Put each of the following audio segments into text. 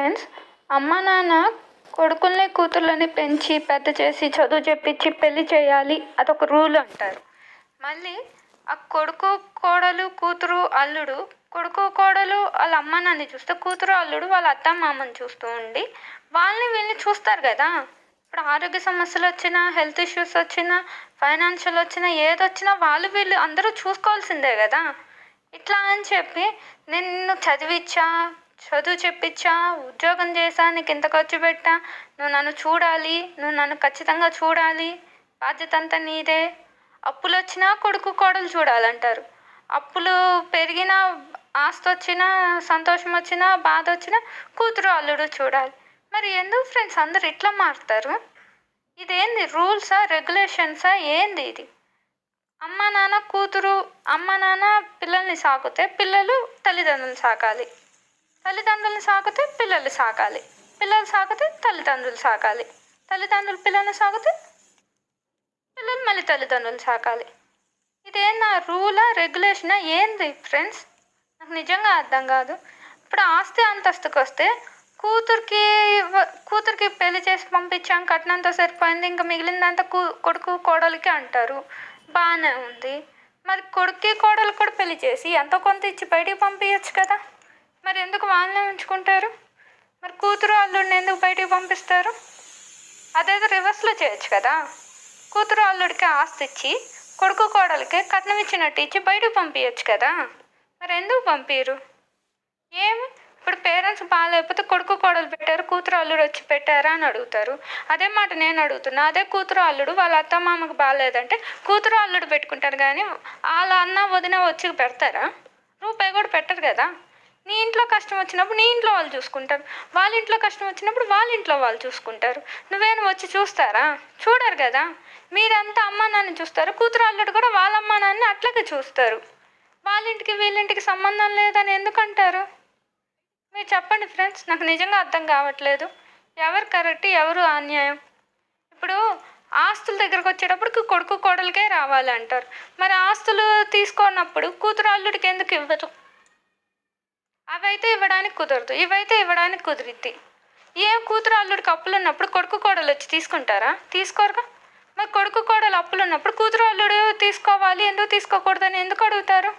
Friends అమ్మ నాన్న కొడుకుల్ని కూతుర్లని పెంచి పెద్ద చేసి చదువు చెప్పించి పెళ్ళి చేయాలి అదొక రూల్ అంటారు. మళ్ళీ ఆ కొడుకు కోడలు కూతురు అల్లుడు కొడుకు కోడలు వాళ్ళ అమ్మ నాన్న చూస్తే కూతురు అల్లుడు వాళ్ళ అత్త మామని చూస్తూ ఉండి వాళ్ళని వీళ్ళని చూస్తారు కదా. ఇప్పుడు ఆరోగ్య సమస్యలు వచ్చినా హెల్త్ ఇష్యూస్ వచ్చినా ఫైనాన్షియల్ వచ్చినా ఏదొచ్చినా వాళ్ళు వీళ్ళు అందరూ చూసుకోవాల్సిందే కదా. ఇట్లా అని చెప్పి నిన్ను చదివిచ్చా చదువు చెప్పించా ఉద్యోగం చేశా నీకు ఇంత ఖర్చు పెట్టా నువ్వు నన్ను చూడాలి నువ్వు నన్ను ఖచ్చితంగా చూడాలి బాధ్యత అంతా నీదే. అప్పులు వచ్చినా కొడుకు కోడలు చూడాలంటారు. అప్పులు పెరిగినా ఆస్తి వచ్చినా సంతోషం వచ్చినా బాధ వచ్చినా కూతురు అల్లుడు చూడాలి. మరి ఎందుకు ఫ్రెండ్స్ అందరు ఇట్లా మారుతారు? ఇదేంది రూల్సా రెగ్యులేషన్సా ఏంది ఇది? అమ్మ నాన్న కూతురు అమ్మ నాన్న పిల్లల్ని సాకితే పిల్లలు తల్లిదండ్రులు సాకాలి. తల్లిదండ్రులను సాకితే పిల్లలు సాకాలి. పిల్లలు సాకితే తల్లిదండ్రులు సాకాలి. తల్లిదండ్రులు పిల్లల్ని సాకితే పిల్లలు మళ్ళీ తల్లిదండ్రులు సాకాలి. ఇదేనా రూలా రెగ్యులేషనా? ఏంది ఫ్రెండ్స్? నాకు నిజంగా అర్థం కాదు. ఇప్పుడు ఆస్తి అంతస్తుకు వస్తే కూతురికి కూతురికి పెళ్ళి చేసి పంపించాం కట్నంతో సరిపోయింది ఇంకా మిగిలిందంతా కూ కొడుకు కోడలికి అంటారు. బాగానే ఉంది. మరి కొడుక్కి కోడలు కూడా పెళ్ళి చేసి ఎంతో కొంత ఇచ్చి బయటికి పంపించచ్చు కదా? మరి ఎందుకు వాళ్ళనే ఉంచుకుంటారు? మరి కూతురు అల్లుడిని ఎందుకు బయటికి పంపిస్తారు? అదేదో రివర్స్లో చేయొచ్చు కదా. కూతురు అల్లుడికి ఆస్తి ఇచ్చి కొడుకు కోడలికి కట్నం ఇచ్చినట్టు ఇచ్చి బయటకు పంపించచ్చు కదా. మరి ఎందుకు పంపించరు ఏమి? ఇప్పుడు పేరెంట్స్ బాగాలేకపోతే కొడుకు కోడలు పెట్టారు కూతురు అల్లుడు వచ్చి పెట్టారా అని అడుగుతారు. అదే మాట నేను అడుగుతున్నా. అదే కూతురు అల్లుడు వాళ్ళ అత్త మామకు బాగాలేదంటే కూతురు అల్లుడు పెట్టుకుంటారు కానీ వాళ్ళ అన్న వదిన వచ్చి పెడతారా? రూపాయి కూడా పెట్టరు కదా. నీ ఇంట్లో కష్టం వచ్చినప్పుడు నీ ఇంట్లో వాళ్ళు చూసుకుంటారు. వాళ్ళ ఇంట్లో కష్టం వచ్చినప్పుడు వాళ్ళ ఇంట్లో వాళ్ళు చూసుకుంటారు. నువ్వేను వచ్చి చూస్తారా? చూడరు కదా. మీరంతా అమ్మా నాన్న చూస్తారు. కూతురు అల్లుడు కూడా వాళ్ళ అమ్మా నాన్న అట్లాగే చూస్తారు. వాళ్ళ ఇంటికి వీళ్ళింటికి సంబంధం లేదని ఎందుకంటారు? మీరు చెప్పండి ఫ్రెండ్స్. నాకు నిజంగా అర్థం కావట్లేదు. ఎవరు కరెక్ట్ ఎవరు అన్యాయం? ఇప్పుడు ఆస్తుల దగ్గరకు వచ్చేటప్పుడు కొడుకు కోడలకే రావాలంటారు. మరి ఆస్తులు తీసుకున్నప్పుడు కూతురు అల్లుడికి ఎందుకు ఇవ్వరు అవైతే ఇవ్వడానికి కుదరదు ఇవైతే ఇవ్వడానికి కుదిరిద్ది. ఏ కూతురు అల్లుడికి అప్పులు ఉన్నప్పుడు కొడుకు కోడలు వచ్చి తీసుకుంటారా? తీసుకోరుగా? మరి కొడుకు కోడలు అప్పులు ఉన్నప్పుడు కూతురు అల్లుడు తీసుకోవాలి ఎందుకు తీసుకోకూడదని ఎందుకు అడుగుతారు?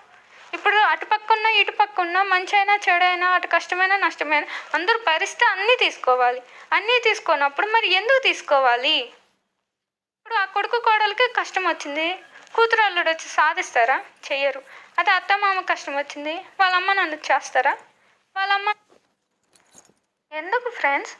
ఇప్పుడు అటు పక్క ఉన్న ఇటు పక్క మంచి అయినా చెడైనా అటు కష్టమైనా నష్టమైనా అందరూ పరిస్థితి అన్నీ తీసుకోవాలి. అన్నీ తీసుకున్నప్పుడు మరి ఎందుకు తీసుకోవాలి? ఇప్పుడు ఆ కొడుకు కోడలికి కష్టం వచ్చింది. కూతురు అల్లుడు వచ్చి సాధిస్తారా? చెయ్యరు. అది అత్త మామ కష్టం వచ్చింది. వాళ్ళ అమ్మ నన్ను చేస్తారా? వాళ్ళ అమ్మ ఎందుకు ఫ్రెండ్స్